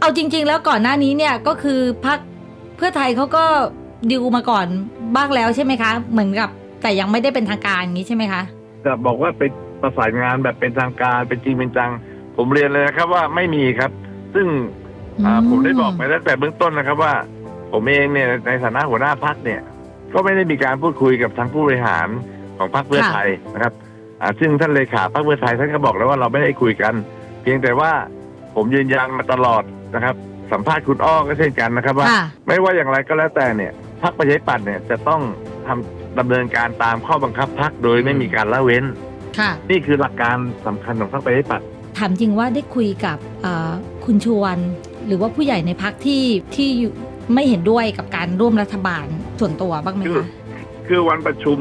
เอาจริง ๆ แล้วก่อนหน้านี้เนี่ยก็คือพักเพื่อไทยเขาก็ดิวมาก่อนบ้างแล้วใช่ไหมคะ เหมือนกับแต่ยังไม่ได้เป็นทางการอย่างนี้ใช่ไหมคะจะบอกว่าเป็นประสานงานแบบเป็นทางการเป็นจริงเป็นจัง ผมเรียนเลยนะครับว่าไม่มีครับ ซึ่งอ่าอืมผมได้บอกไปตั้งแต่เบื้องต้นนะครับว่า ผมเองเนี่ยในฐานะหัวหน้าพักเนี่ย ก็ไม่ได้มีการพูดคุยกับทางผู้บริหารของพรรคเพื่อไทยนะครับอ่าซึ่งท่านเลขาพรรคเพื่อไทยท่านก็บอกแล้วว่าเราไม่ได้คุยกัน เพียงแต่ว่าผมยืนยันมาตลอด นะครับ สัมภาษณ์คุณอ้อก็เช่นกันนะครับว่า ค่ะไม่ว่าอย่างไรก็แล้วแต่เนี่ยพรรคประชาธิปัตย์เนี่ยจะต้องทำดำเนินการตามข้อบังคับพรรคโดยไม่มีการละเว้น ค่ะนี่คือหลักการสำคัญของพรรคประชาธิปัตย์ถามจริงว่าได้คุยกับเอ่อคุณชวน หรือว่าผู้ใหญ่ในพักที่ที่อยู่ไม่เห็นด้วยกับการร่วมรัฐบาลส่วนตัวบ้างไหมคือคะคือวันประชุม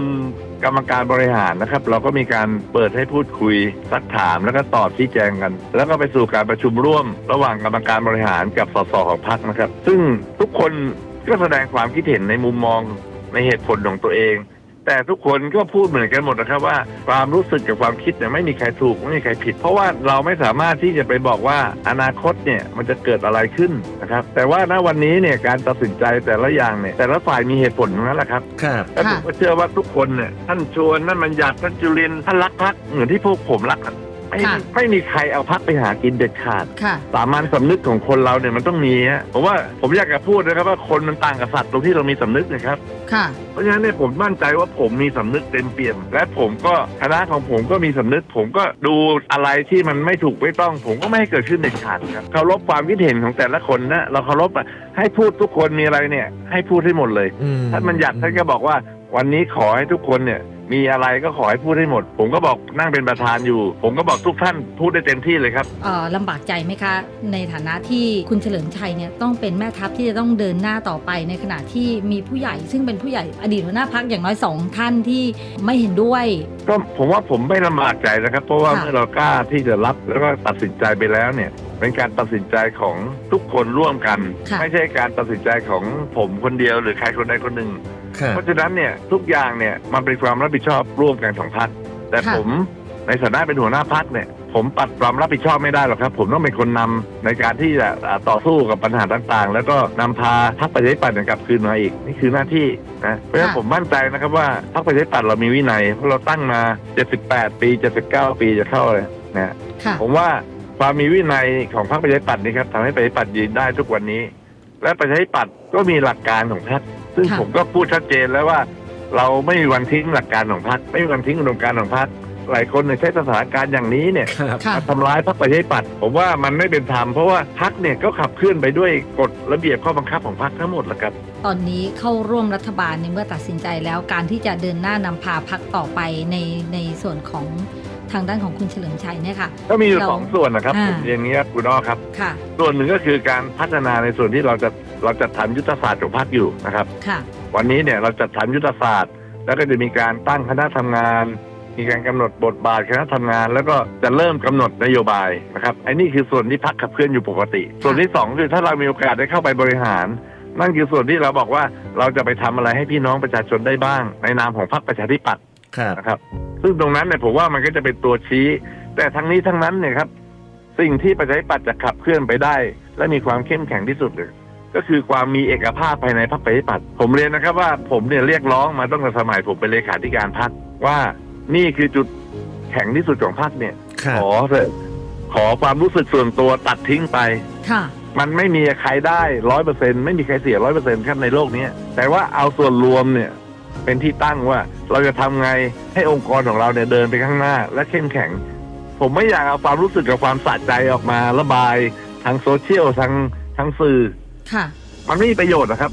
กรรมการบริหารนะครับ เราก็มีการเปิดให้พูดคุยซักถามแล้วก็ตอบชี้แจงกัน แล้วก็ไปสู่การประชุมร่วม ระหว่างกรรมการบริหารกับสสของพรรคนะครับ ซึ่งทุกคนก็แสดงความคิดเห็นในมุมมองในเหตุผลของตัวเอง แต่ทุกคนก็พูดเหมือนกันหมดนะครับว่าความรู้สึกกับความคิดเนี่ยไม่มีใครถูกไม่มีใครผิด เพราะว่าเราไม่สามารถที่จะไปบอกว่าอนาคตเนี่ยมันจะเกิดอะไรขึ้นนะครับแต่ว่าณวันนี้เนี่ยการตัดสินใจแต่ละอย่างเนี่ยแต่ละฝ่ายมีเหตุผลทั้งนั้นแหละครับครับและผมก็เชื่อว่าทุกคนเนี่ยท่านชวนท่านมันอยากท่านจุลินทร์ท่านรักพักเหมือนที่พวกผมรักอะ ไม่ค่ะ ไม่มีใครเอาพักไปหากินเด็ดขาด ค่ะ สามัญสำนึกของคนเราเนี่ยมันต้องมีฮะผมว่าผมอยากจะพูดนะครับว่าคนมันต่างกับสัตว์ตรงที่เรามีสำนึกนะครับ ค่ะ เพราะฉะนั้นเนี่ยผมมั่นใจว่าผมมีสำนึกเต็มเปี่ยม และผมก็คณะของผมก็มีสำนึก ผมก็ดูอะไรที่มันไม่ถูกไม่ต้อง ผมก็ไม่ให้เกิดขึ้นเด็ดขาดครับเคารพความคิดเห็นของแต่ละคนนะเราเคารพอะให้พูดทุกคนมีอะไรเนี่ย ให้พูดให้หมดเลย อืมท่านมันอยากท่านก็บอกว่าวันนี้ขอให้ทุกคนเนี่ย มีอะไรก็ขอให้พูดให้หมด ผมก็บอกนั่งเป็นประธานอยู่ ผมก็บอกทุกท่านพูดได้เต็มที่เลยครับ เอ่อลำบากใจไหมคะ ในฐานะที่คุณเฉลิมชัยเนี่ยต้องเป็นแม่ทัพที่จะต้องเดินหน้าต่อไปในขณะที่มีผู้ใหญ่ ซึ่งเป็นผู้ใหญ่อดีตหัวหน้าพักอย่างน้อยสองท่านที่ไม่เห็นด้วย ก็ผมว่าผมไม่ลำบากใจนะครับ เพราะว่าค่ะ เมื่อเรากล้าที่จะรับแล้วก็ตัดสินใจไปแล้วเนี่ย เป็นการตัดสินใจของทุกคนร่วมกัน ค่ะ ไม่ใช่การตัดสินใจของผมคนเดียวหรือใครคนใดคนหนึ่งครับ เพราะฉะนั้นเนี่ยทุกอย่างเนี่ยมันเป็นความรับผิดชอบร่วมกันของพรรคแต่ค่ะผมในฐานะเป็นหัวหน้าพรรคเนี่ย ผมปัดความรับผิดชอบไม่ได้หรอกครับ ผมต้องเป็นคนนำในการที่จะอ่าต่อสู้กับปัญหาต่างๆ แล้วก็นำพาพรรคประชาธิปัตย์เนี่ยกลับคืนมาอีก นี่คือหน้าที่นะเพราะฉะนั้นค่ะผมมั่นใจนะครับว่าพรรคประชาธิปัตย์เรามีวินัยเพราะเราตั้งมา 78 ปี 79 ปีจะเข้าเลยนะค่ะผมว่าความมีวินัยของพรรคประชาธิปัตย์นี่ครับทำให้ประชาธิปัตย์ยืนได้ทุกวันนี้ และประชาธิปัตย์ก็มีหลักการของพรรค ซึ่งค่ะผมก็พูดชัดเจนแล้วว่า เราไม่มีวันทิ้งหลักการของพรรคไม่มีวันทิ้งอุดมการณ์ของพรรคหลายคนเนี่ยใช้สถานการณ์อย่างนี้เนี่ยครับค่ะ มาทำร้ายพรรคประชาธิปัตย์ผมว่ามันไม่เป็นธรรมเพราะว่าพรรคเนี่ยก็ขับเคลื่อนไปด้วยกฎระเบียบข้อบังคับของพรรคทั้งหมดแหละครับ ตอนนี้เข้าร่วมรัฐบาลในเมื่อตัดสินใจแล้วการที่จะเดินหน้านำพาพักต่อไปในในส่วนของทางด้านของคุณเฉลิมชัยเนี่ยค่ะ ก็มีอยู่เราสองส่วนนะครับอ่า ผมเรียนอย่างนี้ครับคุณอ้อครับ ค่ะ ส่วนหนึ่งก็คือการพัฒนาในส่วนที่เราจะ เราจะทำยุทธศาสตร์ของพรรคอยู่นะครับ ค่ะ วันนี้เนี่ยเราจะทำยุทธศาสตร์ แล้วก็จะมีการตั้งคณะทำงาน มีการกำหนดบทบาทคณะทำงาน แล้วก็จะเริ่มกำหนดนโยบายนะครับไอ้นี่คือส่วนที่พักขับเคลื่อนอยู่ปกติ ส่วนที่สองคือถ้าเรามีโอกาสได้เข้าไปบริหาร นั่นคือส่วนที่เราบอกว่าเราจะไปทำอะไรให้พี่น้องประชาชนได้บ้าง ในนามของพรรคประชาธิปัตย์ครับ นะครับ ซึ่งตรงนั้นเนี่ยผมว่ามันก็จะเป็นตัวชี้ แต่ทั้งนี้ทั้งนั้นเนี่ยครับ สิ่งที่ประชาธิปัตย์จะขับเคลื่อนไปได้ และมีความเข้มแข็งที่สุดเลย ก็คือความมีเอกภาพภายในพรรคประชาธิปัตย์ผมเรียนนะครับว่าผมเนี่ยเรียกร้องมาตั้งแต่สมัยผมเป็นเลขาธิการพรรคว่านี่คือจุดแข็งที่สุดของพรรคเนี่ย ครับ ขอเถอะขอความรู้สึกส่วนตัวตัดทิ้งไป ค่ะ มันไม่มีใครได้ร้อยเปอร์เซ็นไม่มีใครเสียร้อยเปอร์เซ็นครับในโลกนี้แต่ว่าเอาส่วนรวมเนี่ยเป็นที่ตั้งว่าเราจะทำไงให้องค์กรของเราเนี่ยเดินไปข้างหน้า และเข้มแข็ง ผมไม่อยากเอาความรู้สึกกับความสะใจออกมาระบายทางโซเชียลทางทางสื่อ ค่ะ มันไม่มีประโยชน์นะครับ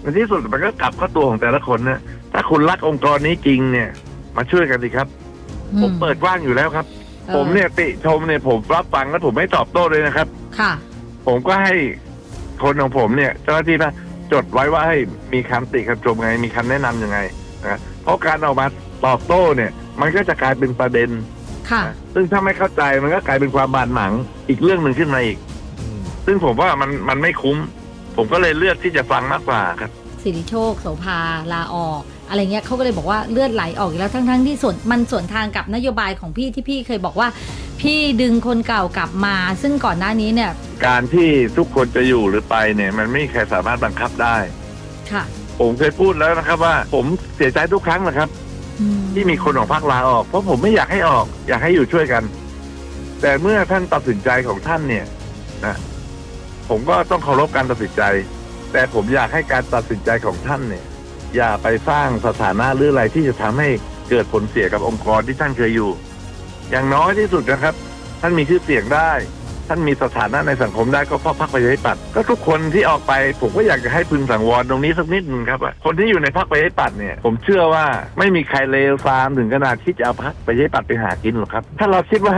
ในที่สุดมันก็กลับเข้าตัวของแต่ละคนนะถ้าคุณรักองค์กรนี้จริงเนี่ย มาช่วยกันสิครับผมเปิดกว้างอยู่แล้วครับ ออผมเนี่ยติชมเนี่ยผมรับฟังแล้วผมไม่ตอบโต้เลยนะครับ ค่ะ ผมก็ให้คนของผมเนี่ย เจ้าหน้าที่นะจดไว้ว่าให้มีคำติคำชมไง มีคำแนะนำยังไงนะเพราะการออกมาตอบโต้เนี่ย มันก็จะกลายเป็นประเด็นค่ะ นะซึ่งถ้าไม่เข้าใจมันก็กลายเป็นความบาดหมางอีกเรื่องหนึ่งขึ้นมาอีกอืมซึ่งผมว่ามันมันไม่คุ้ม ผมก็เลยเลือกที่จะฟังมากกว่าครับ สิริโชคโสภาลาออก อะไรเงี้ยเขาก็เลยบอกว่าเลือดไหลออกอีกแล้วทั้งๆที่ส่วนมันส่วนทางกับนโยบายของพี่ที่พี่เคยบอกว่า พี่ดึงคนเก่ากลับมา ซึ่งก่อนหน้านี้เนี่ยการที่ทุกคนจะอยู่หรือไปเนี่ย มันไม่มีใครสามารถบังคับได้ ค่ะผมเคยพูดแล้วนะครับว่า ผมเสียใจทุกครั้งนะครับ อืที่มีคนของพรรคลาออก เพราะผมไม่อยากให้ออก อยากให้อยู่ช่วยกัน แต่เมื่อท่านตัดสินใจของท่านเนี่ยนะ ผมก็ต้องเคารพการตัดสินใจ แต่ผมอยากให้การตัดสินใจของท่านเนี่ย อย่าไปสร้างสถานะหรืออะไรที่จะทำให้เกิดผลเสียกับองค์กรที่ท่านเคยอยู่ อย่างน้อยที่สุดนะครับ ท่านมีชื่อเสียงได้ ท่านมีสถานะในสังคมได้ก็เพราะพรรคประชาธิปัตย์ก็ทุกคนที่ออกไป ผมก็อยากจะให้พึงสังวรตรงนี้สักนิดนึงครับว่าคนที่อยู่ในพรรคประชาธิปัตย์เนี่ย ผมเชื่อว่าไม่มีใครเลวทรามถึงขนาดที่จะเอาพรรคประชาธิปัตย์ไปหากินหรอกครับ ถ้าเราคิดว่า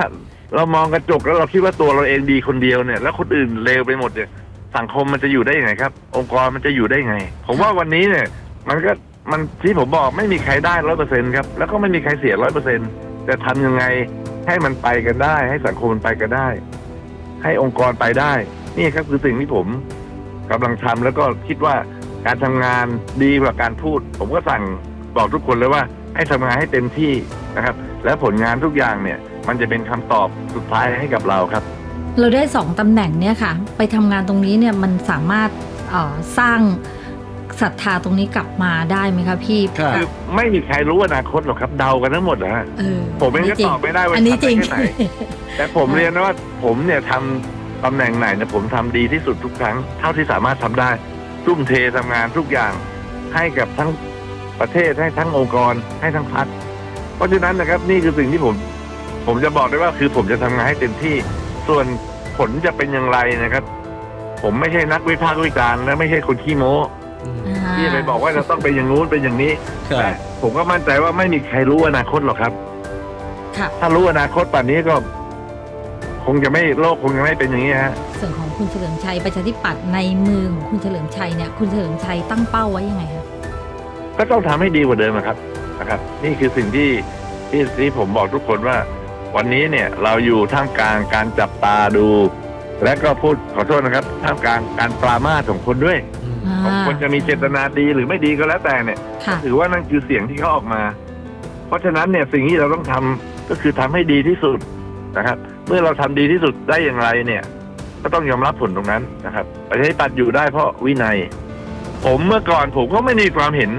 เรามองกระจกแล้วเราคิดว่าตัวเราเองดีคนเดียวเนี่ย แล้วคนอื่นเลวไปหมดเนี่ยสังคมมันจะอยู่ได้ยังไงครับ องค์กรมันจะอยู่ได้ยังไง ผมว่าวันนี้เนี่ย มันก็มันที่ผมบอกไม่มีใครได้ร้อยเปอร์เซ็นครับแล้วก็ไม่มีใครเสียร้อยเปอร์เซ็นแต่ทำยังไงให้มันไปกันได้ ให้สังคมมันไปกันได้ ให้องค์กรไปได้ นี่ครับคือสิ่งที่ผมกำลังทำแล้วก็คิดว่าการทำงานดีกว่าการพูด ผมก็สั่งบอกทุกคนเลยว่า ให้ทำงานให้เต็มที่นะครับ และผลงานทุกอย่างเนี่ย มันจะเป็นคำตอบสุดท้ายให้กับเราครับ เราได้สองตำแหน่งเนี่ยค่ะ ไปทำงานตรงนี้เนี่ยมันสามารถเอ่อสร้างศรัทธาตรงนี้กลับมาได้ไหมคะพี่ครับ คือไม่มีใครรู้อนาคตหรอกครับ เดากันทั้งหมดนะฮะเออผมเองก็ตอบไม่ได้ว่าอันนี้ทำจริงได้แค่ไหน แต่ผมเรียนนะว่าผมเนี่ยทำตำแหน่งไหนเนี่ยผมทำดีที่สุดทุกครั้ง เท่าที่สามารถทำได้ทุ่มเททำงานทุกอย่างให้กับทั้งประเทศให้ทั้งองค์กรให้ทั้งพักเพราะฉะนั้นนะครับนี่คือสิ่งที่ผม ผมจะบอกได้ว่าคือผมจะทำงานให้เต็มที่ ส่วนผลจะเป็นอย่างไรนะครับ ผมไม่ใช่นักวิพากษ์วิจารณ์และไม่ใช่คนขี้โม้อืมที่จะไปบอกว่าเราต้องเป็นอย่างนู้นเป็นอย่างนี้ครับแต่ผมก็มั่นใจว่าไม่มีใครรู้อนาคตหรอกครับค่ะถ้ารู้อนาคตป่านนี้ก็ คงจะไม่โลกคงจะไม่เป็นอย่างนี้ฮะส่วนของคุณเฉลิมชัยประชาธิปัตย์ในมือของคุณเฉลิมชัยเนี่ย คุณเฉลิมชัยตั้งเป้าไว้ยังไงคะก็ต้องทำให้ดีกว่าเดิมนะครับนะครับ นี่คือสิ่งที่ที่ที่ผมบอกทุกคนว่า วันนี้เนี่ยเราอยู่ท่ามกลางการจับตาดู และก็พูดขอโทษนะครับท่ามกลางการปรามาสของคนด้วยอืมอ่าของคนจะมีเจตนาดีหรือไม่ดีก็แล้วแต่เนี่ยค่ะถือว่านั่นคือเสียงที่เขาออกมา เพราะฉะนั้นเนี่ยสิ่งที่เราต้องทำก็คือทำให้ดีที่สุดนะครับ เมื่อเราทำดีที่สุดได้อย่างไรเนี่ย ก็ต้องยอมรับผลตรงนั้นนะครับประชาธิปัตย์อยู่ได้เพราะวินัย ผมเมื่อก่อนผมก็ไม่มีความเห็น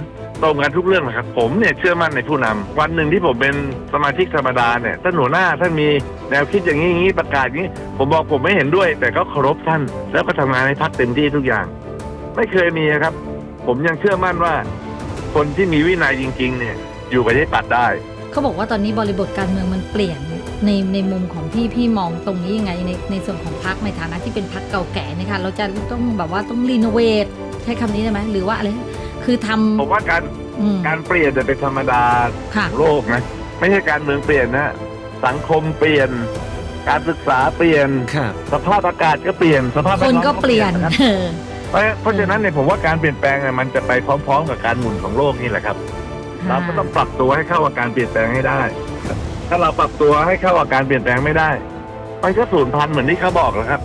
ตรงกันทุกเรื่องนะครับ ผมเนี่ยเชื่อมั่นในผู้นำวันหนึ่งที่ผมเป็นสมาชิกธรรมดาเนี่ยท่านหัวหน้าท่านมีแนวคิดอย่างนี้อย่างนี้ประกาศอย่างนี้ ผมบอกผมไม่เห็นด้วย แต่ก็เคารพท่าน แล้วก็ทำงานให้พักเต็มที่ทุกอย่าง ไม่เคยมีครับ ผมยังเชื่อมั่นว่า คนที่มีวินัยจริง ๆ เนี่ย อยู่ประชาธิปัตย์ได้ เขาบอกว่าตอนนี้บริบทการเมืองมันเปลี่ยนในในมุมของพี่พี่มองตรงนี้ยังไงในในส่วนของพักในฐานะที่เป็นพักเก่าแก่นะคะเราจะต้องแบบว่าต้องรีโนเวทใช้คำนี้ได้ไหมหรือว่าอะไร คือทผมว่าการำอืม การเปลี่ยนเนี่ยเป็นธรรมดาค่ะของโลกนะไม่ใช่การเมืองเปลี่ยนนะสังคมเปลี่ยน การศึกษาเปลี่ยน ครับ สภาพอากาศก็เปลี่ยนสภาพแวคดนล้อมก็เปลี่ยนนะครับเออเพราะเพราะฉะนั้นเนี่ยผมว่าการเปลี่ยนแปลงเนี่ยมันจะไปพร้อม ๆ กับการหมุนของโลกนี่แหละครับ เราก็ต้องปรับตัวให้เข้ากับการเปลี่ยนแปลงให้ได้ ถ้าเราปรับตัวให้เข้ากับการเปลี่ยนแปลงไม่ได้ มันก็สูญพันธุ์เหมือนที่เขาบอกแหล้วครับ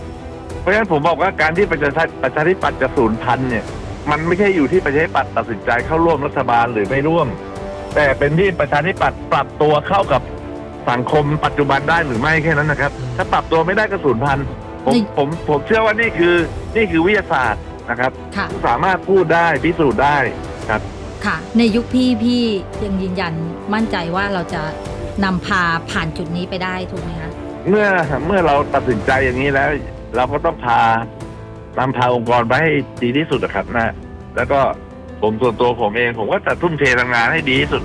เพราะฉะนั้นผมบอกว่าการที่ประชาธิประชาธิปัตย์จะสูญพันธุ์เนี่ย มันไม่ใช่อยู่ที่ประชาธิปัตย์ตัดสินใจเข้าร่วมรัฐบาลหรือไม่ร่วม แต่เป็นที่ประชาธิปัตย์ปรับตัวเข้ากับสังคมปัจจุบันได้หรือไม่แค่นั้นนะครับ ถ้าปรับตัวไม่ได้ก็สูญพันธุ์ผมนี่ผมผมเชื่อว่านี่คือนี่คือวิทยาศาสตร์นะครับค่ะสามารถพูดได้พิสูจน์ได้ครับค่ะ ในยุคพี่พี่ยังยืนยันมั่นใจว่าเราจะนำพาผ่านจุดนี้ไปได้ถูกไหมคะเมื่อเมื่อเราตัดสินใจอย่างนี้แล้ว เราก็ต้องพา นำพาองค์กรไปให้ดีที่สุดนะครับนะ แล้วก็ผมส่วนตัวผมเองผมก็จะทุ่มเททำงานให้ดีที่สุด